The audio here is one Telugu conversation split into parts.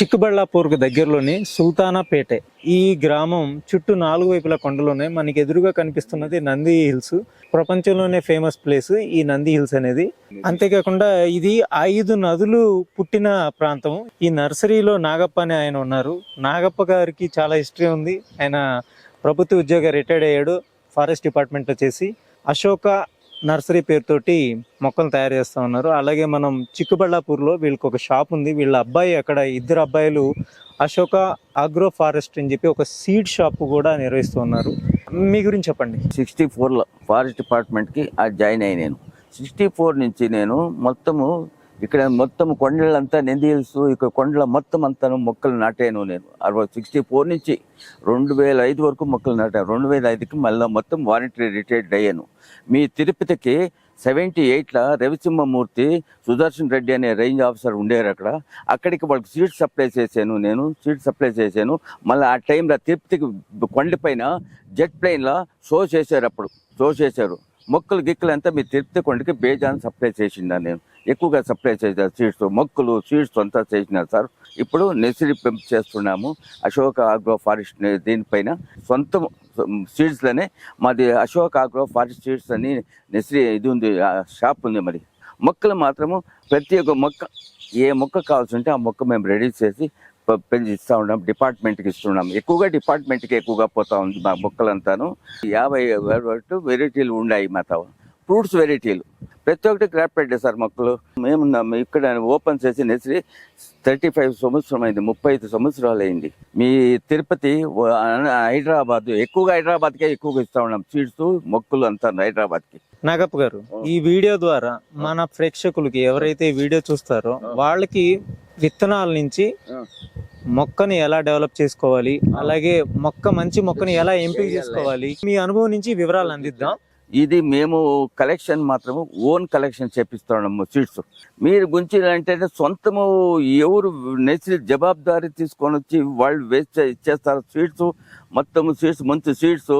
చిక్కుబళ్ళాపూర్కు దగ్గరలోని సుల్తానాపేట ఈ గ్రామం చుట్టూ నాలుగు వైపుల కొండలోనే మనకి ఎదురుగా కనిపిస్తున్నది నంది హిల్స్ ప్రపంచంలోనే ఫేమస్ ప్లేస్ ఈ నంది హిల్స్ అనేది అంతేకాకుండా ఇది ఐదు నదులు పుట్టిన ప్రాంతం ఈ నర్సరీలో నాగప్ప అని ఆయన ఉన్నారు నాగప్ప గారికి చాలా హిస్టరీ ఉంది ఆయన ప్రభుత్వ ఉద్యోగ రిటైర్డ్ అయ్యాడు ఫారెస్ట్ డిపార్ట్మెంట్లో చేసి అశోక నర్సరీ పేరుతోటి మొక్కలు తయారు చేస్తూ ఉన్నారు అలాగే మనం చిక్కుబళ్ళాపూర్లో వీళ్ళకి ఒక షాప్ ఉంది వీళ్ళ అబ్బాయి అక్కడ ఇద్దరు అబ్బాయిలు అశోక ఆగ్రో ఫారెస్ట్ అని చెప్పి ఒక సీడ్ షాప్ కూడా నిర్వహిస్తూ ఉన్నారు మీ గురించి చెప్పండి సిక్స్టీ ఫోర్లో ఫారెస్ట్ డిపార్ట్మెంట్కి జాయిన్ అయ్యి నేను సిక్స్టీ ఫోర్ నుంచి నేను మొత్తము ఇక్కడ మొత్తం కొండలంతా నందిల్స్ ఇక్కడ కొండల మొత్తం అంతా మొక్కలు నాటాను నేను అరవై సిక్స్టీ ఫోర్ నుంచి రెండు వేల ఐదు వరకు మొక్కలు నాటాను రెండు వేల ఐదుకి మళ్ళీ మొత్తం వాలంటరీ రిటైర్డ్ అయ్యాను మీ తిరుపతికి సెవెంటీ ఎయిట్లో రవిసింహమూర్తి సుదర్శన్ రెడ్డి అనే రేంజ్ ఆఫీసర్ ఉండేవారు అక్కడ అక్కడికి వాళ్ళకి సీట్ సప్లై చేశాను నేను సీట్ సప్లై చేశాను మళ్ళీ ఆ టైంలో తిరుపతికి కొండపైన జెట్ ప్లెయిన్లో షో చేశారు అప్పుడు చేశారు మొక్కలు గిక్కలు అంతా మీ తిరుపతి కొండకి బేజాన్ని సప్లై చేసిందా నేను ఎక్కువగా సప్లై చేశారు సీడ్స్ మొక్కలు సీడ్స్ అంతా చేసినారు సార్ ఇప్పుడు నెసిరి పెంపు చేస్తున్నాము అశోక ఆగ్రో ఫారెస్ట్ దీనిపైన సొంత సీడ్స్లోనే మాది అశోక ఆగ్రో ఫారెస్ట్ సీడ్స్ అని నెసిరి ఇది ఉంది షాప్ ఉంది మరి మొక్కలు మాత్రము ప్రతి ఒక్క మొక్క ఏ మొక్క కావాల్సి ఉంటే ఆ మొక్క మేము రెడీ చేసి పెంచి ఇస్తూ ఉన్నాం డిపార్ట్మెంట్కి ఇస్తున్నాం ఎక్కువగా డిపార్ట్మెంట్కి ఎక్కువగా పోతా ఉంది మా బుక్కలంతాను యాభై వరకు వెరైటీలు ఉన్నాయి మాతో ఫ్రూట్స్ వెరైటీలు ప్రతి ఒక్కటి క్రాప్ పెట్టే సార్ మొక్కలు మేము ఇక్కడ ఓపెన్ చేసి నెసిరి థర్టీ ఫైవ్ సంవత్సరం అయింది ముప్పై ఐదు సంవత్సరాలు అయింది మీ తిరుపతి హైదరాబాద్ ఎక్కువగా హైదరాబాద్కే ఎక్కువగా ఇస్తా ఉన్నాం సీడ్స్ మొక్కలు అంతా హైదరాబాద్కి నాగప్ప గారు ఈ వీడియో ద్వారా మన ప్రేక్షకులకి ఎవరైతే వీడియో చూస్తారో వాళ్ళకి విత్తనాల నుంచి మొక్కని ఎలా డెవలప్ చేసుకోవాలి అలాగే మొక్క మంచి మొక్కని ఎలా ఎంపిక చేసుకోవాలి మీ అనుభవం నుంచి వివరాలు అందిద్దాం ఇది మేము కలెక్షన్ మాత్రము ఓన్ కలెక్షన్ చేపిస్తున్నాము సీట్స్ మీరు గురించి అంటే సొంతము ఎవరు నెసి జవాబుదారీ తీసుకొని వచ్చి వాళ్ళు వేస్ట్ ఇచ్చేస్తారు స్వీట్స్ మొత్తం సీట్స్ మంచి సీట్స్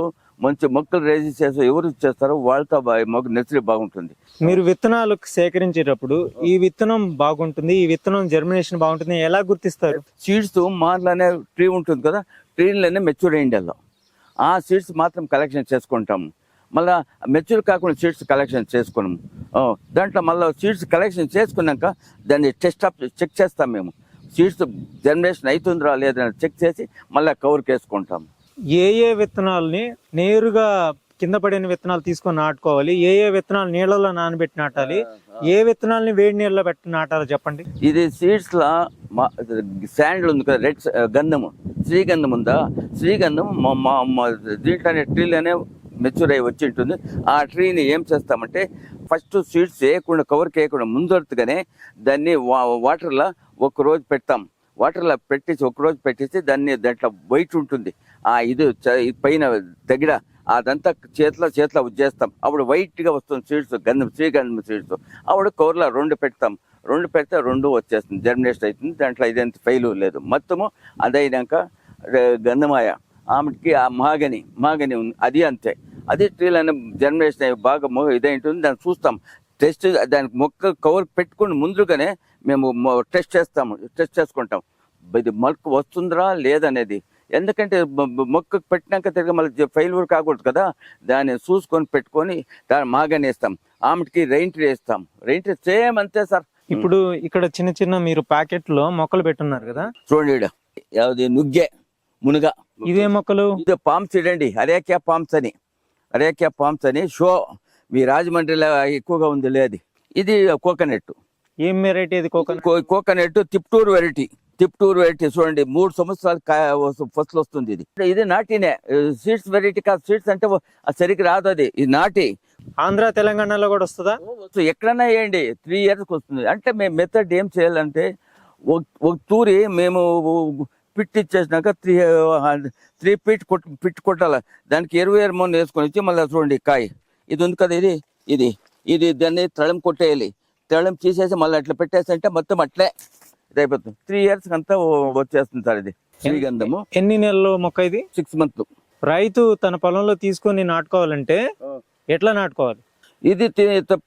మంచి మొక్కలు రేజ్ చేసి ఎవరు ఇచ్చేస్తారో వాళ్ళతో మాకు నెసరీ బాగుంటుంది మీరు విత్తనాలు సేకరించేటప్పుడు ఈ విత్తనం బాగుంటుంది ఈ విత్తనం జర్మినేషన్ బాగుంటుంది ఎలా గుర్తిస్తారు సీడ్స్ మాట్లానే ట్రీ ఉంటుంది కదా ట్రీన్లోనే మెచ్యూర్ అయ్యిండల్లో ఆ సీడ్స్ మాత్రం కలెక్షన్ చేసుకుంటాము మళ్ళీ మెచ్యూర్ కాకుండా సీడ్స్ కలెక్షన్ చేసుకున్నాము దాంట్లో మళ్ళీ సీడ్స్ కలెక్షన్ చేసుకున్నాక దాన్ని టెస్ట్ అప్ చెక్ చేస్తాం మేము సీడ్స్ జనరేషన్ అవుతుందా లేదని చెక్ చేసి మళ్ళీ కవర్ వేసుకుంటాం ఏ ఏ విత్తనాలని నేరుగా కింద పడిన విత్తనాలు తీసుకొని నాటుకోవాలి ఏ ఏ విత్తనాలు నీళ్ళలో నానబెట్టి నాటాలి ఏ విత్తనాలని వేడి నీళ్ళలో పెట్టి నాటాలి చెప్పండి ఇది సీడ్స్లో మా శాండ్ ఉంది కదా రెడ్ గంధము శ్రీగంధం ఉందా శ్రీగంధం మా దీంట్లోనే ట్రీలోనే మెచ్యూర్ అయ్యి వచ్చి ఉంటుంది ఆ ట్రీని ఏం చేస్తామంటే ఫస్ట్ సీడ్స్ వేయకుండా కవర్కి వేయకుండా ముందరతుగానే దాన్ని వా వాటర్లో రోజు పెడతాం వాటర్లో పెట్టేసి ఒకరోజు పెట్టేసి దాన్ని దాంట్లో బయట ఉంటుంది ఆ ఇది పైన దగ్గర అదంతా చేతిలో చేతిలో ఉజ్జేస్తాం అప్పుడు వైట్గా వస్తుంది సీడ్స్ గంధం శ్రీగంధం సీడ్స్ అప్పుడు కవర్లో రెండు పెడతాం రెండు పెడితే రెండు వచ్చేస్తుంది జర్మినేషన్ అవుతుంది దాంట్లో ఇదేంత ఫెయిల్ లేదు మొత్తము అదైనాక గంధమాయ ఆమెకి ఆ మాగని మాగని ఉంది అది అంతే అదే స్టీల్ అనే జనరేషన్ అయ్యి బాగా ఇదై ఉంటుంది దాన్ని చూస్తాం టెస్ట్ దానికి మొక్క కవర్ పెట్టుకుని ముందుగానే మేము టెస్ట్ చేస్తాము టెస్ట్ చేసుకుంటాం ఇది మొక్క వస్తుందిరా లేదనేది ఎందుకంటే మొక్క పెట్టినాక తిరిగి మళ్ళీ ఫెయిల్యూర్ కాకూడదు కదా దాన్ని చూసుకొని పెట్టుకొని దాన్ని మాగానే వేస్తాం ఆమెకి రెయింట్రీ వేస్తాం రెయింట్రీ సేమ్ అంతే సార్ ఇప్పుడు ఇక్కడ చిన్న చిన్న మీరు ప్యాకెట్లో మొక్కలు పెట్టున్నారు కదా చూడండి నుగ్గే మునుగ ఇదే మొక్కలు ఇదే పామ్స్ ఇడండి అరేకే పామ్స్ అని రేఖ పాంప్స్ అని షో మీ రాజమండ్రిలో ఎక్కువగా ఉంది లేదు ఇది కోకోనట్ ఏం వెరైటీ ఇది coconut coconut Tiptur variety Tiptur variety చూడండి మూడు సంవత్సరాలు ఫస్ట్ వస్తుంది ఇది ఇది నాటినే సీడ్స్ వెరైటీ కాదు సీడ్స్ అంటే సరిగ్గా రాదు అది ఇది నాటి ఆంధ్ర తెలంగాణలో కూడా వస్తుందా ఎక్కడన్నా వేయండి త్రీ ఇయర్స్కి వస్తుంది అంటే మేము మెథడ్ ఏం చేయాలంటే ఒక తూరి మేము పిట్ ఇచ్చేసినాక త్రీ త్రీ పిట్ కొట్ పిట్ కొట్టాలి దానికి ఇరవై ఇరవై మూడు వేసుకొని వచ్చి మళ్ళీ చూడండి కాయ ఇది ఉంది కదా ఇది ఇది ఇది దాన్ని తళం కొట్టేయాలి తళం తీసేసి మళ్ళీ అట్లా పెట్టేసంటే మొత్తం అట్లే అయిపోతుంది త్రీ ఇయర్స్ అంతా వచ్చేస్తుంది సార్ ఇది శ్రీగంధము ఎన్ని నెలలు మొక్క ఇది సిక్స్ మంత్ రైతు తన పొలంలో తీసుకొని నాటుకోవాలంటే ఎట్లా నాటుకోవాలి ఇది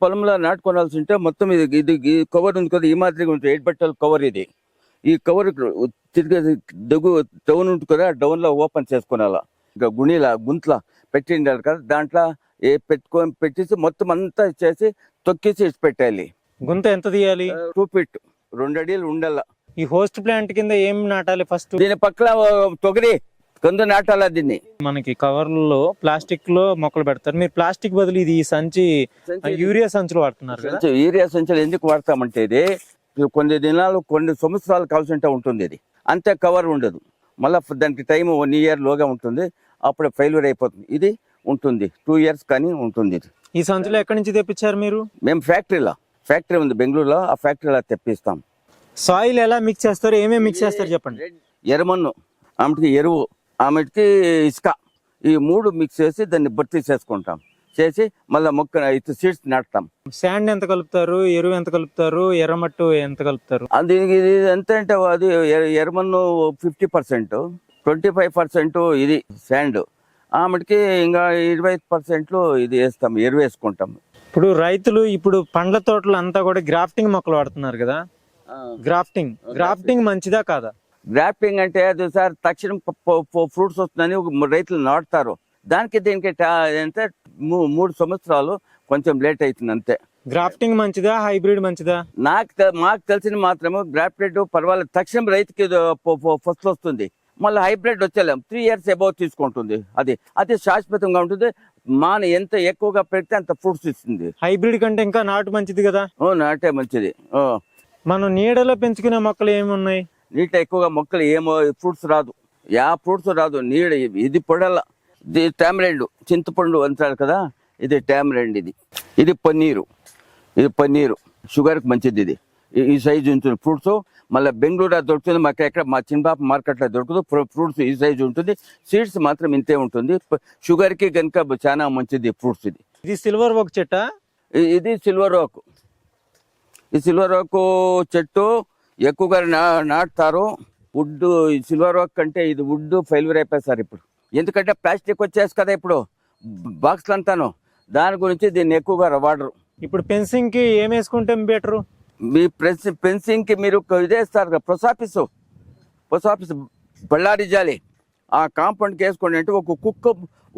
పొలంలో నాటుకోవాల్సి ఉంటే మొత్తం ఇది ఇది కవర్ ఉంది కదా ఈ మాదిరిగా ఉంటుంది ఎయిట్ బట్టలు కవర్ ఇది ఈ కవర్ తిరిగి దగ్గు డౌన్ ఉంటుంది కదా లో ఓపెన్ చేసుకునేలా ఇంకా గుణిలా గుంతలా పెట్టిండాలి కదా దాంట్లో ఏ పెట్టుకొని పెట్టేసి మొత్తం అంతా చేసి తొక్కేసి ఇచ్చి పెట్టాలి గుంత ఎంత తీయాలి టూ ఫీట్ రెండు అడిగిలు ఉండాల ఈ హోస్ట్ ప్లాంట్ కింద ఏం నాటాలి ఫస్ట్ దీని పక్కన తొగరి కొంత నాటాల దీన్ని మనకి కవర్ లో ప్లాస్టిక్ లో మొక్కలు పెడతారు మీరు ప్లాస్టిక్ బదులు ఇది సంచి యూరియా సంచులు వాడుతున్నారు యూరియా సంచులు ఎందుకు వాడతామంటే ఇది కొన్ని దినాలు కొన్ని సంవత్సరాలు కావాల్సింటే ఉంటుంది ఇది అంతే కవర్ ఉండదు మళ్ళీ దానికి టైం వన్ ఇయర్ లోగా ఉంటుంది అప్పుడు ఫెయిల్యూర్ అయిపోతుంది ఇది ఉంటుంది టూ ఇయర్స్ కానీ ఉంటుంది ఇది ఈ సంచులు ఎక్కడి నుంచి తెప్పించారు మీరు మేము ఫ్యాక్టరీలో ఫ్యాక్టరీ ఉంది బెంగళూరులో ఆ ఫ్యాక్టరీలో తెప్పిస్తాం సాయిల్ ఎలా మిక్స్ చేస్తారు ఏమేమి మిక్స్ చేస్తారు చెప్పండి ఎర్రమన్ను ఆమెకి ఎరువు ఆమెకి ఇసుక ఈ మూడు మిక్స్ చేసి దాన్ని భర్తీ చేసుకుంటాం చేసి మళ్ళీ మొక్క సీడ్స్ నడతాం శాండ్ ఎంత కలుపుతారు ఎరువు ఎంత కలుపుతారు ఎర్రమట్టు ఎంత కలుపుతారు అది ఎంత అంటే అది ఎర్రమన్ను ఫిఫ్టీ పర్సెంట్ ట్వంటీ ఫైవ్ ఇది శాండ్ మటుకి ఇంకా ఇరవై పర్సెంట్లు ఇది వేస్తాం ఎరువు వేసుకుంటాం ఇప్పుడు రైతులు ఇప్పుడు పండ్ల తోటలు అంతా కూడా గ్రాఫ్టింగ్ మొక్కలు వాడుతున్నారు కదా గ్రాఫ్టింగ్ గ్రాఫ్టింగ్ మంచిదా కాదా గ్రాఫ్టింగ్ అంటే అది సార్ తక్షణం ఫ్రూట్స్ వస్తుందని రైతులు నాటుతారు దానికి దీనికి అంటే మూడు సంవత్సరాలు కొంచెం లేట్ అవుతుంది అంతే గ్రాఫ్టింగ్ మంచిదా హైబ్రిడ్ మంచిదా నాకు మాకు తెలిసిన మాత్రము గ్రాఫ్టెడ్ పర్వాలేదు తక్షణం రైతుకి ఫస్ట్ వస్తుంది మళ్ళీ హైబ్రిడ్ వచ్చేలేం త్రీ ఇయర్స్ అబౌవ్ తీసుకుంటుంది అది అది శాశ్వతంగా ఉంటుంది మాన ఎంత ఎక్కువగా పెడితే అంత ఫ్రూట్స్ ఇస్తుంది హైబ్రిడ్ కంటే ఇంకా నాటు మంచిది కదా ఓ నాటే మంచిది ఓ మనం నీడలో పెంచుకునే మొక్కలు ఏమున్నాయి నీట ఎక్కువగా మొక్కలు ఏమో ఫ్రూట్స్ రాదు యా ఫ్రూట్స్ రాదు నీడ ఇది పొడల్లా ఇది ట్యామరెండు చింతపండు అంటారు కదా ఇది ట్యామరెండ్ ఇది ఇది పన్నీరు ఇది పన్నీరు షుగర్కి మంచిది ఇది ఈ సైజు ఉంటుంది ఫ్రూట్స్ మళ్ళీ బెంగళూరు దొరుకుతుంది మాకు ఎక్కడ మా చిన్నపాప మార్కెట్లో దొరకదు ఫ్రూట్స్ ఈ సైజు ఉంటుంది సీడ్స్ మాత్రం ఇంతే ఉంటుంది షుగర్కి కనుక చాలా మంచిది ఫ్రూట్స్ ఇది ఇది సిల్వర్ వాక్ చెట్ట ఇది సిల్వర్ వాక్ ఈ సిల్వర్ వాక్ చెట్టు ఎక్కువగా నాటుతారు వుడ్ సిల్వర్ వాక్ కంటే ఇది వుడ్ ఫైల్వర్ అయిపోయి సార్ ఇప్పుడు ఎందుకంటే ప్లాస్టిక్ వచ్చేసి కదా ఇప్పుడు బాక్స్లు అంతాను దాని గురించి దీన్ని ఎక్కువగా వాడరు ఇప్పుడు కి ఏం వేసుకుంటే బెటరు మీ ప్రెన్స్ కి మీరు ఇదేస్తారు post office post office Bellary జాలి ఆ కాంపౌండ్కి వేసుకోండి అంటే ఒక కుక్క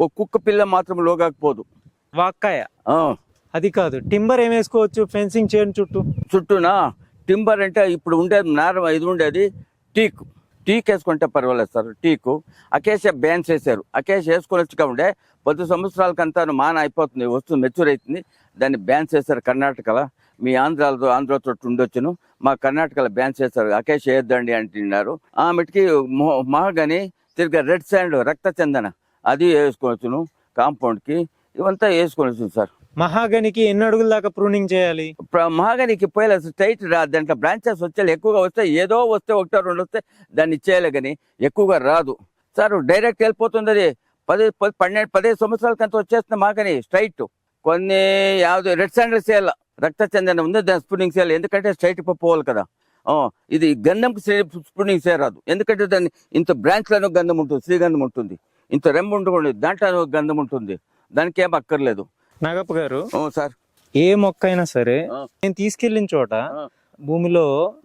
ఒక కుక్క పిల్ల మాత్రం లోగాకపోదు వాక్కాయ అది కాదు టింబర్ ఏం వేసుకోవచ్చు ఫెన్సింగ్ చేయని చుట్టూ చుట్టూనా టింబర్ అంటే ఇప్పుడు ఉండేది నార ఇది ఉండేది టీక్ టీక్ వేసుకుంటే పర్వాలేదు సార్ టీకు అకేషియా బ్యాన్స్ వేశారు వేసుకొని వేసుకోవచ్చుగా ఉండే పది సంవత్సరాలకంతా మాన అయిపోతుంది వస్తుంది మెచ్యూర్ అవుతుంది దాన్ని బ్యాన్స్ చేశారు కర్ణాటకలో మీ ఆంధ్రాలతో ఆంధ్రతో ఉండొచ్చును మా కర్ణాటకలో బ్యాన్స్ చేశారు అకేష్ వేయొద్దండి అంటున్నారు ఆ మటుకి మహగని తిరిగి రెడ్ శాండ్ రక్త చందన అది వేసుకోవచ్చును కాంపౌండ్కి ఇవంతా వేసుకోవచ్చు సార్ మహాగనికి ఎన్ని అడుగుల దాకా ప్రూనింగ్ చేయాలి మహాగనికి పోయేలా స్ట్రైట్ రాదు దాంట్లో బ్రాంచెస్ వచ్చే ఎక్కువగా వస్తే ఏదో వస్తే ఒకటో రెండు వస్తే దాన్ని చేయాలి కానీ ఎక్కువగా రాదు సార్ డైరెక్ట్ వెళ్ళిపోతుంది అది పది పన్నెండు పదిహేను సంవత్సరాలకంత వచ్చేస్తుంది మహాగని స్ట్రైట్ కొన్ని యాభై రెడ్ సాండల్ సేల్ రక్త చందన ఉంది దాని స్పూనింగ్ సేల్ ఎందుకంటే స్ట్రైట్ పోవాలి కదా ఇది గంధంకి స్పూనింగ్ రాదు ఎందుకంటే దాన్ని ఇంత బ్రాంచ్లను గంధం ఉంటుంది శ్రీగంధం ఉంటుంది ఇంత రెమ్ ఉండకూడదు దాంట్లో గంధం ఉంటుంది దానికి ఏం అక్కర్లేదు నాగప్ప గారు సార్ ఏ మొక్క అయినా సరే నేను తీసుకెళ్లిన చోట భూమిలో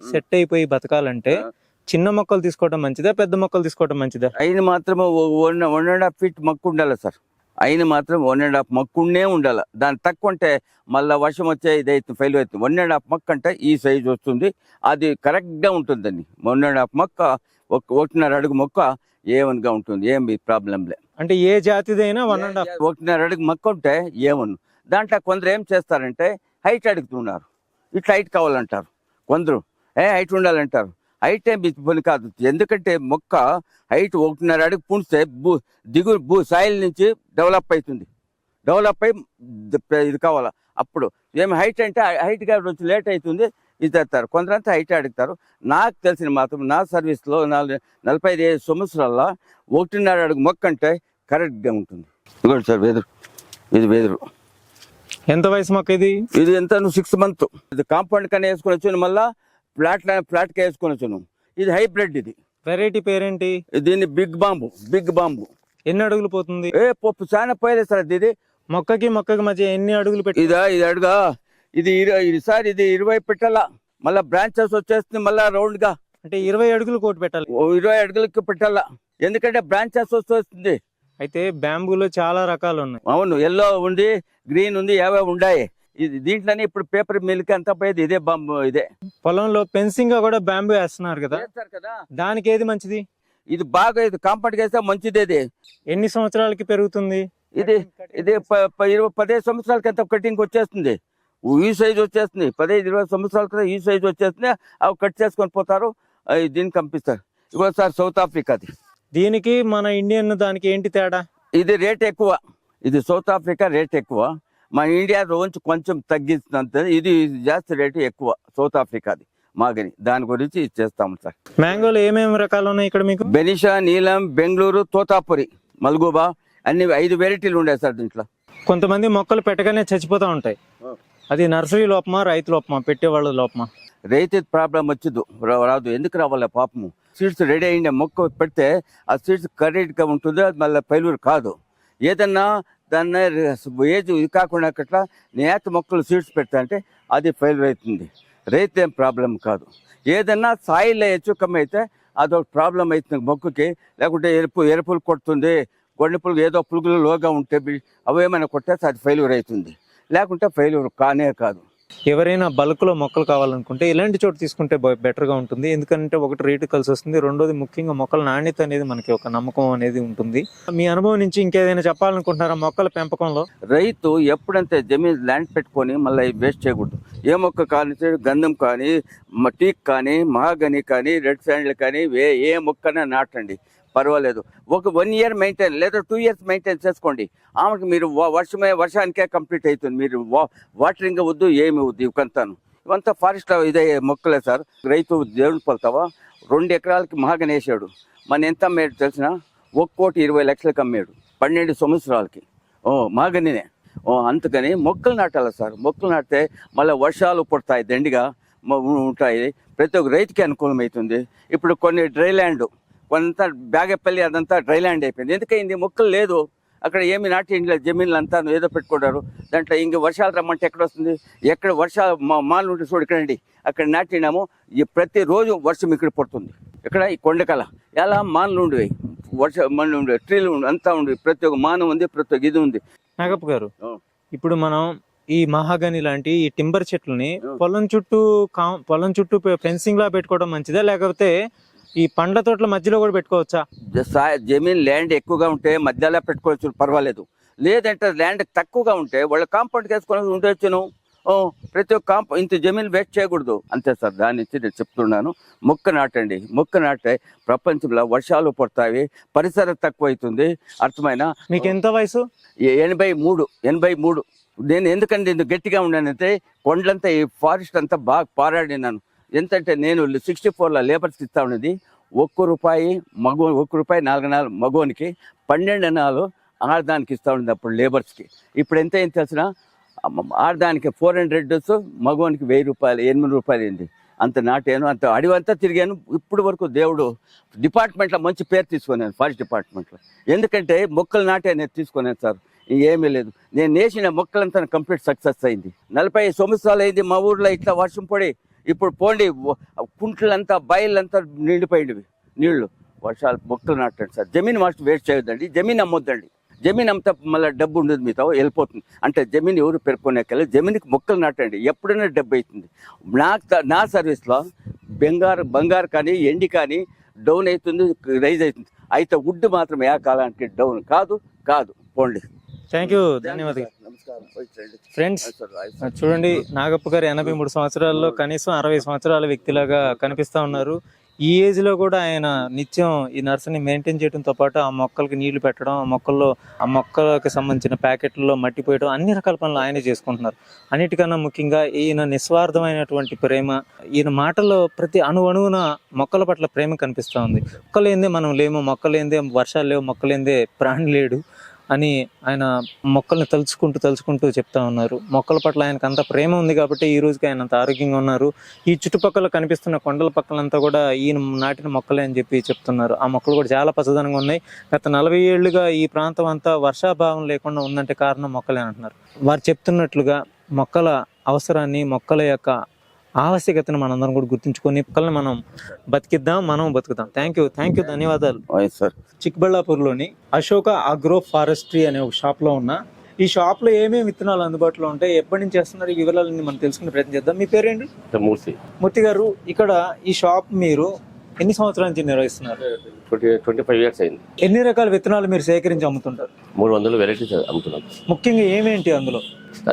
సెట్ అయిపోయి బతకాలంటే చిన్న మొక్కలు తీసుకోవడం మంచిదా పెద్ద మొక్కలు తీసుకోవడం మంచిదా అయిన మాత్రం one one and half feet మొక్క ఉండాలి సార్ అయిన మాత్రం వన్ అండ్ హాఫ్ మొక్క ఉండే ఉండాలి దాని తక్కువ అంటే మళ్ళీ వర్షం వచ్చే ఇది అవుతుంది ఫెయిల్ అవుతుంది వన్ అండ్ హాఫ్ మొక్క అంటే ఈ సైజు వస్తుంది అది కరెక్ట్గా ఉంటుందండి వన్ అండ్ హాఫ్ మొక్క ఒకటిన్నర అడుగు మొక్క ఏ ఉంటుంది ఏం ప్రాబ్లం లే అంటే ఏ జాతిదైనా వన్ అండ్ హాఫ్ ఒకటిన్నర అడుగు మక్క ఉంటే ఏమను దాంట్లో కొందరు ఏం చేస్తారంటే హైట్ అడుగుతున్నారు ఇట్లా హైట్ కావాలంటారు కొందరు ఏ హైట్ ఉండాలంటారు హైట్ ఏం పని కాదు ఎందుకంటే మొక్క హైట్ ఒకటిన్నర అడుగు పుణిస్తే భూ దిగు భూ సాయిల్ నుంచి డెవలప్ అవుతుంది డెవలప్ అయి ఇది కావాలా అప్పుడు ఏమి హైట్ అంటే హైట్ కాబట్టి వచ్చి లేట్ అవుతుంది ఇదేస్తారు కొందరంతా హైట్ అడుగుతారు నాకు తెలిసిన మాత్రం నా సర్వీస్లో నాలుగు నలభై ఐదు సంవత్సరాల్లో ఒకటిన్నర అడుగు మొక్క అంటే కరెక్ట్గా ఉంటుంది ఇదిగోండి సార్ వెదురు ఇది వెదురు ఎంత వయసు మొక్క ఇది ఇది ఎంత సిక్స్ మంత్ ఇది కాంపౌండ్ కన్నా వేసుకొని వచ్చాను మళ్ళీ ఫ్లాట్ ప్లాట్కి వేసుకొని వచ్చాను ఇది హైబ్రిడ్ ఇది వెరైటీ పేరేంటి దీన్ని బిగ్ బాంబు బిగ్ బాంబు ఎన్ని అడుగులు పోతుంది ఏ పప్పు చాలా పోయలేదు సార్ ఇది మొక్కకి మొక్కకి మధ్య ఎన్ని అడుగులు పెట్టి ఇదా ఇది అడుగా ఇది సార్ ఇది ఇరవై పెట్టాలా మళ్ళీ బ్రాంచెస్ వచ్చేస్తుంది మళ్ళీ గా అంటే ఇరవై అడుగులు కోటి పెట్టాలి ఇరవై అడుగులకి పెట్టాలా ఎందుకంటే బ్రాంచెస్ వస్తుంది అయితే బ్యాంబూలో చాలా రకాలు ఉన్నాయి అవును ఎల్లో ఉంది గ్రీన్ ఉంది ఏవే ఉన్నాయి ఇది దీంట్లోనే ఇప్పుడు పేపర్ మిల్క్ ఎంత పోయేది ఇదే బాంబు ఇదే పొలంలో గా కూడా బ్యాంబూ వేస్తున్నారు కదా దానికి ఏది మంచిది ఇది బాగా ఇది కాంపౌండ్ వేస్తే మంచిది ఇది ఎన్ని సంవత్సరాలకి పెరుగుతుంది ఇది ఇది ఇరవై పదిహేను సంవత్సరాలకి ఎంత కటింగ్ వచ్చేస్తుంది ఈ సైజ్ వచ్చేస్తుంది పదహైదు ఇరవై సంవత్సరాల క్రితం ఈ సైజ్ వచ్చేస్తున్నాయి అవి కట్ చేసుకొని పోతారు దీనికి పంపిస్తారు ఇవ్వదు సార్ సౌత్ ఆఫ్రికాది దీనికి మన ఇండియన్ దానికి ఏంటి తేడా ఇది రేట్ ఎక్కువ ఇది సౌత్ ఆఫ్రికా రేట్ ఎక్కువ మన ఇండియా రోజు కొంచెం తగ్గిస్తున్నంత ఇది జాస్తి రేటు ఎక్కువ సౌత్ ఆఫ్రికాది మాగని దాని గురించి ఇచ్చేస్తాము సార్ మ్యాంగోలు ఏమేమి రకాలు ఉన్నాయి ఇక్కడ మీకు బెనిషా నీలం బెంగళూరు తోతాపురి మల్గూబా అన్ని ఐదు వెరైటీలు ఉన్నాయి సార్ దీంట్లో కొంతమంది మొక్కలు పెట్టగానే చచ్చిపోతూ ఉంటాయి అది నర్సరీ లోపమా రైతు లోపమా పెట్టేవాళ్ళ లోపమా రైతు ప్రాబ్లం వచ్చదు రాదు ఎందుకు రావాలి పాపము సీడ్స్ రెడీ అయిన మొక్క పెడితే ఆ సీడ్స్ కరెక్ట్గా ఉంటుంది అది మళ్ళీ పైలూరు కాదు ఏదన్నా దాన్ని ఏజ్ ఇది కాకుండా అట్లా నేత మొక్కలు సీడ్స్ పెడతా అంటే అది ఫెయిల్ అవుతుంది రైతు ఏం ప్రాబ్లం కాదు ఏదన్నా సాయిల్ కమ్మి అయితే అదొక ప్రాబ్లం అవుతుంది మొక్కకి లేకుంటే ఎరుపు ఎరుపులు కొడుతుంది గొండె పులుగు ఏదో పులుగులు లోగా ఉంటే అవి ఏమైనా కొట్టేస్తే అది ఫెయిల్యూర్ అవుతుంది లేకుంటే ఫెయిల్యూర్ కానే కాదు ఎవరైనా బల్క్లో మొక్కలు కావాలనుకుంటే ఇలాంటి చోటు తీసుకుంటే బెటర్గా ఉంటుంది ఎందుకంటే ఒకటి రేటు కలిసి వస్తుంది రెండోది ముఖ్యంగా మొక్కల నాణ్యత అనేది మనకి ఒక నమ్మకం అనేది ఉంటుంది మీ అనుభవం నుంచి ఇంకేదైనా చెప్పాలనుకుంటున్నారా మొక్కల పెంపకంలో రైతు ఎప్పుడంతే జమీన్ ల్యాండ్ పెట్టుకొని మళ్ళీ వేస్ట్ చేయకూడదు ఏ మొక్క కానీ గంధం కానీ టీక్ కానీ మహాగని కానీ రెడ్ శాండ్లు కానీ ఏ ఏ మొక్కనే నాటండి పర్వాలేదు ఒక వన్ ఇయర్ మెయింటైన్ లేదా టూ ఇయర్స్ మెయింటైన్ చేసుకోండి ఆమెకి మీరు వర్షమే వర్షానికే కంప్లీట్ అవుతుంది మీరు వాటరింగ్ వద్దు ఏమి వద్దు ఇవంతాను ఇవంతా ఫారెస్ట్ ఇదే మొక్కలే సార్ రైతు దేవుని పొలతావా రెండు ఎకరాలకి మహాగణేశాడు మన ఎంత అమ్మాడు తెలిసిన ఒక కోటి ఇరవై లక్షలకు అమ్మాడు పన్నెండు సంవత్సరాలకి ఓ మహాగణినే ఓ అందుకని మొక్కలు నాటాలి సార్ మొక్కలు నాటితే మళ్ళీ వర్షాలు పుడతాయి దండిగా ఉంటాయి ప్రతి ఒక్క రైతుకి అనుకూలమవుతుంది ఇప్పుడు కొన్ని డ్రై ల్యాండ్ వాళ్ళంతా బ్యాగపల్లి అదంతా డ్రైలాండ్ అయిపోయింది ఎందుకైంది మొక్కలు లేదు అక్కడ ఏమి నాటి జమీన్లు అంతా ఏదో పెట్టుకుంటారు దాంట్లో ఇంక వర్షాలు రమ్మంటే ఎక్కడ వస్తుంది ఎక్కడ వర్షాలు మా మాలు ఉంటే చూడు ఇక్కడండి అక్కడ నాటినాము ప్రతిరోజు వర్షం ఇక్కడ పడుతుంది ఇక్కడ ఈ కొండకల ఎలా మాలు ఉండేవి వర్ష మళ్ళీ ఉండే ట్రీలు అంతా ఉండేవి ప్రతి ఒక్క మానం ఉంది ప్రతి ఒక్క ఇది ఉంది నాగప్ప గారు ఇప్పుడు మనం ఈ మహాగని లాంటి ఈ టింబర్ చెట్లని పొలం చుట్టూ పొలం చుట్టూ ఫెన్సింగ్ లా పెట్టుకోవడం మంచిదా లేకపోతే ఈ పండ్ల తోటల మధ్యలో కూడా పెట్టుకోవచ్చా జమీన్ ల్యాండ్ ఎక్కువగా ఉంటే మధ్యలో పెట్టుకోవచ్చు పర్వాలేదు లేదంటే ల్యాండ్ తక్కువగా ఉంటే వాళ్ళు కాంపౌండ్ కేసుకొని ఉండొచ్చును ప్రతి ఒక్క కాంపౌ ఇంత జమీన్ వేస్ట్ చేయకూడదు అంతే సార్ దాని నుంచి నేను చెప్తున్నాను మొక్క నాటండి మొక్క నాటే ప్రపంచంలో వర్షాలు పడతాయి పరిసరం తక్కువ అవుతుంది అర్థమైన మీకు ఎంత వయసు ఎనభై మూడు ఎనభై మూడు నేను ఎందుకంటే నేను గట్టిగా ఉన్నానంటే కొండలంతా ఈ ఫారెస్ట్ అంతా బాగా పారాడినాను ఎంతంటే నేను సిక్స్టీ ఫోర్లో లేబర్స్కి ఇస్తా ఉన్నది ఒక్క రూపాయి మగు ఒక్క రూపాయి నాలుగు నాలుగు మగోనికి పన్నెండు నాలుగు ఆడదానికి ఇస్తూ ఉండేది అప్పుడు లేబర్స్కి ఇప్పుడు ఎంత ఏం తెలిసిన ఆడదానికి ఫోర్ హండ్రెడ్ మగోనికి వెయ్యి రూపాయలు ఎనిమిది రూపాయలు అయింది అంత నాటాను అంత అడివంతా తిరిగాను ఇప్పుడు వరకు దేవుడు డిపార్ట్మెంట్లో మంచి పేరు తీసుకున్నాను ఫారెస్ట్ డిపార్ట్మెంట్లో ఎందుకంటే మొక్కలు నాటే నేను తీసుకున్నాను సార్ ఏమీ లేదు నేను నేసిన మొక్కలంతా కంప్లీట్ సక్సెస్ అయింది నలభై సంవత్సరాలు అయింది మా ఊర్లో ఇట్లా వర్షం పడి ఇప్పుడు పోండి కుంట్లంతా బయలంతా నిండిపోయినవి నీళ్లు వర్షాలు మొక్కలు నాటండి సార్ జమీన్ మాస్టర్ వేస్ట్ చేయొద్దండి జమీన్ అమ్మొద్దండి జమీన్ అంతా మళ్ళీ డబ్బు ఉండదు మీతో వెళ్ళిపోతుంది అంటే జమీన్ ఎవరు పెరుకునేకెళ్ళి జమీన్కి మొక్కలు నాటండి ఎప్పుడైనా డబ్బు అవుతుంది నాకు నా సర్వీస్లో బెంగారు బంగారు కానీ ఎండి కానీ డౌన్ అవుతుంది రైజ్ అవుతుంది అయితే వుడ్ మాత్రం ఏ కాలానికి డౌన్ కాదు కాదు పోండి థ్యాంక్ యూ ధన్యవాదాలు ఫ్రెండ్స్ చూడండి నాగప్ప గారు ఎనభై మూడు సంవత్సరాల్లో కనీసం అరవై సంవత్సరాల వ్యక్తిలాగా కనిపిస్తా ఉన్నారు ఈ ఏజ్ లో కూడా ఆయన నిత్యం ఈ నర్సరీని మెయింటైన్ చేయడంతో పాటు ఆ మొక్కలకి నీళ్లు పెట్టడం ఆ మొక్కల్లో ఆ మొక్కలకి సంబంధించిన ప్యాకెట్లలో మట్టి పోయడం అన్ని రకాల పనులు ఆయనే చేసుకుంటున్నారు అన్నిటికన్నా ముఖ్యంగా ఈయన నిస్వార్థమైనటువంటి ప్రేమ ఈయన మాటల్లో ప్రతి అణు అణువున మొక్కల పట్ల ప్రేమ కనిపిస్తూ ఉంది మొక్కలేందే మనం లేము మొక్కలేందే వర్షాలు లేవు మొక్కలేందే ప్రాణి లేడు అని ఆయన మొక్కల్ని తలుచుకుంటూ తలుచుకుంటూ చెప్తా ఉన్నారు మొక్కల పట్ల ఆయనకు అంత ప్రేమ ఉంది కాబట్టి ఈ రోజుకి ఆయన అంత ఆరోగ్యంగా ఉన్నారు ఈ చుట్టుపక్కల కనిపిస్తున్న కొండల పక్కలంతా కూడా ఈయన నాటిన మొక్కలే అని చెప్పి చెప్తున్నారు ఆ మొక్కలు కూడా చాలా పచ్చదనంగా ఉన్నాయి గత నలభై ఏళ్ళుగా ఈ ప్రాంతం అంతా వర్షాభావం లేకుండా ఉందంటే కారణం మొక్కలే అంటున్నారు వారు చెప్తున్నట్లుగా మొక్కల అవసరాన్ని మొక్కల యొక్క ఆవశ్యకతను మనందరం కూడా గుర్తించుకొని ఒకళ్ళని మనం బతికిద్దాం మనం బతుకుదాం థ్యాంక్ యూ థ్యాంక్ యూ ధన్యవాదాలు సార్ oh, చిక్కబళ్ళాపూర్లోని అశోక అగ్రో ఫారెస్ట్రీ అనే ఒక షాప్లో ఉన్న ఈ షాప్లో ఏమేమి విత్తనాలు అందుబాటులో ఉంటాయి ఎప్పటి నుంచి చేస్తున్నారు ఈ వివరాలన్నీ మనం తెలుసుకునే ప్రయత్నం చేద్దాం మీ పేరేంటి మూర్తి మూర్తి గారు ఇక్కడ ఈ షాప్ మీరు ఎన్ని సంవత్సరాల నుంచి నిర్వహిస్తున్నారు ట్వంటీ ట్వంటీ ఫైవ్ ఇయర్స్ అయింది ఎన్ని రకాల విత్తనాలు మీరు సేకరించి అమ్ముతుంటారు మూడు వందల వెరైటీస్ అమ్ముతున్నాం ముఖ్యంగా ఏమేంటి అందులో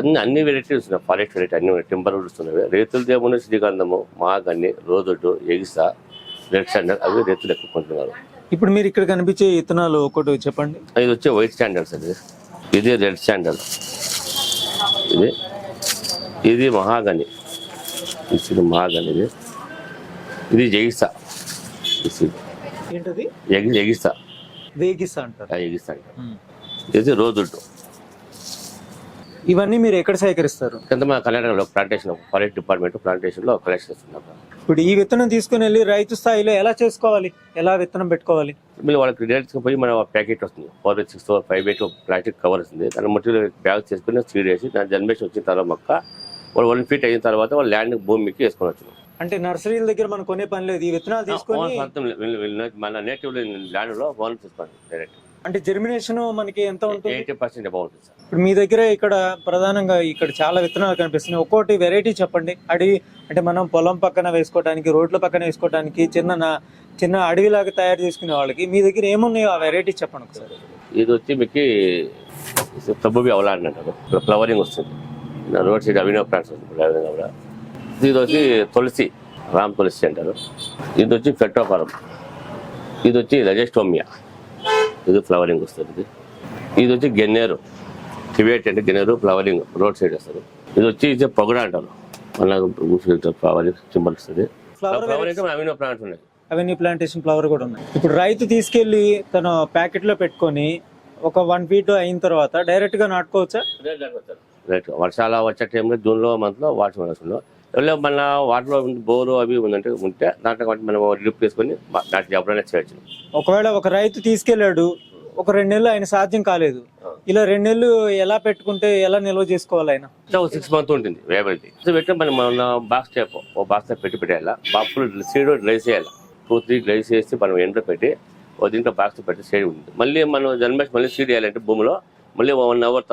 అన్ని అన్ని వెరైటీస్ ఉన్నాయి ఫారెస్ట్ వెరైటీ అన్ని టింబర్ ఉన్నాయి రైతులు దేవుని శ్రీగంధము మాగన్ని రోజొడ్డు ఎగిసా రెడ్ స్టాండర్డ్ అవి రైతులు ఎక్కువ కొంటున్నారు ఇప్పుడు మీరు ఇక్కడ కనిపించే విత్తనాలు ఒకటి చెప్పండి ఇది వచ్చే వైట్ స్టాండర్డ్స్ అది ఇది రెడ్ స్టాండర్డ్ ఇది ఇది మహాగని ఇది మహాగని ఇది ఇది జైసా ఏంటది ఎగిస్తా ఇది ఇవన్నీ మీరు ఎక్కడ సేకరిస్తారు ప్లాంటేషన్ ఫారెస్ట్ డిపార్ట్మెంట్ ప్లాంటేషన్ లో కలెక్ట్ చేస్తున్నాం ఇప్పుడు ఈ విత్తనం తీసుకుని వెళ్ళి రైతు స్థాయిలో ఎలా చేసుకోవాలి ఎలా విత్తనం పెట్టుకోవాలి మళ్ళీ వాళ్ళకి రేట్స్ పోయి మన ప్యాకెట్ వస్తుంది four six four five eight plastic cover వస్తుంది దాని మట్టిలో ప్యాక్ చేసుకుని సీడ్ వేసి దాని జనరేషన్ వచ్చిన తర్వాత మొక్క వాళ్ళు వన్ ఫీట్ అయిన తర్వాత వాళ్ళు ల్యాండ్ భూమికి వేసుకొని వచ్చినాం అంటే నర్సరీల దగ్గర మనం కొనే పని లేదు ఈ విత్తనాలు తీసుకొని మన ల్యాండ్ లో అంటే జర్మినేషన్ మనకి ఎంత ఉంటుంది ఎయిటీ పర్సెంట్ ఇప్పుడు మీ దగ్గర ఇక్కడ ప్రధానంగా ఇక్కడ చాలా విత్తనాలు కనిపిస్తున్నాయి ఒక్కోటి వెరైటీ చెప్పండి అడవి అంటే మనం పొలం పక్కన వేసుకోవడానికి రోడ్ల పక్కన వేసుకోవడానికి చిన్న చిన్న అడవిలాగా తయారు చేసుకునే వాళ్ళకి మీ దగ్గర ఏమున్నాయో ఆ వెరైటీ చెప్పండి ఒకసారి ఇది వచ్చి మీకు ప్రభువి అవలాడినట్టు ఫ్లవరింగ్ వస్తుంది అవినో ప్లాంట్స్ కూడా ఇది వచ్చి తులసి రామ్ తులసి అంటారు ఇది వచ్చి ఫెట్రోఫారం ఇది వచ్చి రజస్టోమియా ఇది ఫ్లవరింగ్ వస్తుంది ఇది ఇది వచ్చి గెన్నేరు టివేట్ అంటే గెన్నేరు ఫ్లవరింగ్ రోడ్ సైడ్ వస్తుంది ఇది వచ్చి ఇది పొగడ అంటారు ఫ్లవరింగ్ వస్తుంది ఫ్లవర్ అవెన్యూ ప్లాంట్స్ ఉన్నాయి ప్లాంటేషన్ ఫ్లవర్ కూడా ఉన్నాయి ఇప్పుడు రైతు తీసుకెళ్లి తన ప్యాకెట్ లో పెట్టుకొని ఒక వన్ వీక్ అయిన తర్వాత డైరెక్ట్ గా నాటుకోవచ్చా వర్షాలు వచ్చే టైంలో జూన్లో లో వాటర్ వేసుకున్నాం ఎవరో మన వాటిలో బోరు అవి ఉందంటే ఉంటే దాంట్లో మనం రిలీఫ్ చేసుకొని దాంట్లో ఎవరైనా చేయొచ్చు ఒకవేళ ఒక రైతు తీసుకెళ్లాడు ఒక రెండు నెలలు ఆయన సాధ్యం కాలేదు ఇలా రెండు నెలలు ఎలా పెట్టుకుంటే ఎలా నిల్వ చేసుకోవాలి ఆయన సిక్స్ మంత్ ఉంటుంది వేబిలిటీ పెట్టి మనం మన బాక్స్ టైప్ ఓ బాక్స్ టైప్ పెట్టి పెట్టేయాలి బాక్స్ సీడ్ డ్రైస్ చేయాలి టూ త్రీ డ్రైస్ చేసి మనం ఎండలో పెట్టి ఓ దీంట్లో బాక్స్ పెట్టి సీడ్ ఉంటుంది మళ్ళీ మనం జన్మేసి మళ్ళీ సీడ్ వేయాలంటే భూమిలో మళ్ళీ వన్ అవర్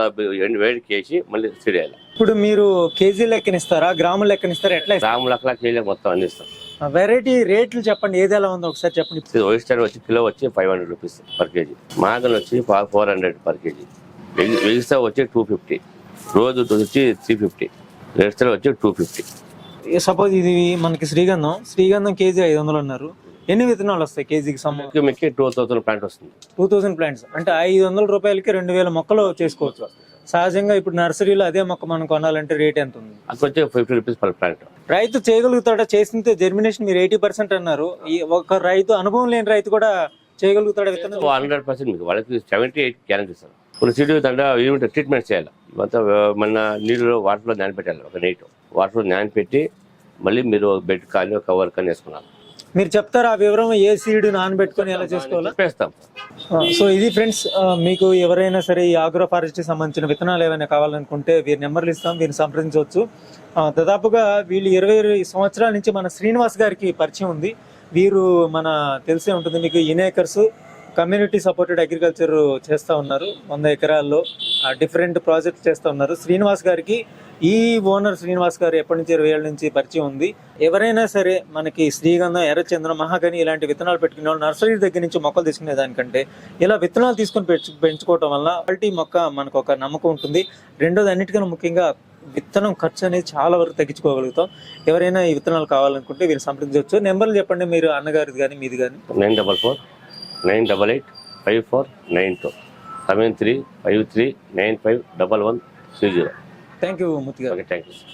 వేడికి చేసి మళ్ళీ చేయాలి ఇప్పుడు మీరు కేజీ లెక్కనిస్తారా గ్రాముల లెక్కనిస్తారా ఎట్లా గ్రాములు లెక్కల కేజీ మొత్తం అందిస్తాం వెరైటీ రేట్లు చెప్పండి ఏది ఎలా ఉందో ఒకసారి చెప్పండి ఒయిస్టర్ వచ్చి కిలో వచ్చి five hundred rupees per KG మాగన్ వచ్చి ఫోర్ హండ్రెడ్ పర్ కేజీ వెగిస్తా వచ్చి టూ ఫిఫ్టీ రోజు వచ్చి త్రీ ఫిఫ్టీ రెడ్స్టర్ వచ్చి టూ ఫిఫ్టీ సపోజ్ ఇది మనకి శ్రీగంధం శ్రీగంధం కేజీ ఐదు వందలు ఉన్నారు ఎన్ని విత్తనాలు వస్తాయి కేజీకి సంబంధించి టూ థౌసండ్ ప్లాంట్ వస్తుంది టూ థౌసండ్ ప్లాంట్స్ అంటే ఐదు వందల రూపాయలకి రెండు వేల మొక్కలు చేసుకోవచ్చు సహజంగా ఇప్పుడు నర్సరీలో అదే మొక్క మనం కొనాలంటే రేట్ ఎంత ఉంది అది ఫిఫ్టీ రూపీస్ పర్ ప్లాంట్ రైతు చేయగలుగుతాడా చేసింది జర్మినేషన్ మీరు ఎయిటీ పర్సెంట్ అన్నారు ఈ ఒక రైతు అనుభవం లేని రైతు కూడా చేయగలుగుతాడా విత్తనం హండ్రెడ్ పర్సెంట్ మీకు వాళ్ళకి సెవెంటీ ఎయిట్ గ్యారంటీ ఇస్తారు ఇప్పుడు సిటీ తండ ఏమిటో ట్రీట్మెంట్ చేయాలి మొత్తం మన నీళ్ళలో వాటర్లో నానపెట్టాలి ఒక నైట్ వాటర్లో నానపెట్టి మళ్ళీ మీరు బెడ్ కానీ కవర్ కానీ వేసుకున్నారు మీరు చెప్తారు ఆ వివరం ఏ సీడ్ నానబెట్టుకొని ఎలా చేసుకోవాలి చేస్తాం సో ఇది ఫ్రెండ్స్ మీకు ఎవరైనా సరే ఈ ఆగ్రో ఫారెస్ట్కి సంబంధించిన విత్తనాలు ఏమైనా కావాలనుకుంటే వీరి నెంబర్లు ఇస్తాం వీరిని సంప్రదించవచ్చు దాదాపుగా వీళ్ళు ఇరవై సంవత్సరాల నుంచి మన శ్రీనివాస్ గారికి పరిచయం ఉంది వీరు మన తెలిసే ఉంటుంది మీకు in acres community supported agriculture చేస్తూ ఉన్నారు వంద ఎకరాల్లో డిఫరెంట్ ప్రాజెక్ట్స్ చేస్తూ ఉన్నారు శ్రీనివాస్ గారికి ఈ ఓనర్ శ్రీనివాస్ గారు ఎప్పటి నుంచి ఇరవై ఏళ్ళ నుంచి పరిచయం ఉంది ఎవరైనా సరే మనకి శ్రీగంధం ఎర్రచంద్రం మహాగని ఇలాంటి విత్తనాలు పెట్టుకునే వాళ్ళు నర్సరీ దగ్గర నుంచి మొక్కలు తీసుకునే దానికంటే ఇలా విత్తనాలు తీసుకొని పెంచుకోవటం వల్ల క్వాలిటీ మొక్క మనకు ఒక నమ్మకం ఉంటుంది రెండోది అన్నిటికన్నా ముఖ్యంగా విత్తనం ఖర్చు అనేది చాలా వరకు తగ్గించుకోగలుగుతాం ఎవరైనా ఈ విత్తనాలు కావాలనుకుంటే వీరు సంప్రదించవచ్చు నెంబర్లు చెప్పండి మీరు అన్నగారిది కానీ మీది కానీ nine double four nine double eight five four nine two 7353951130. Thank you, Muthigar. Okay, thank you.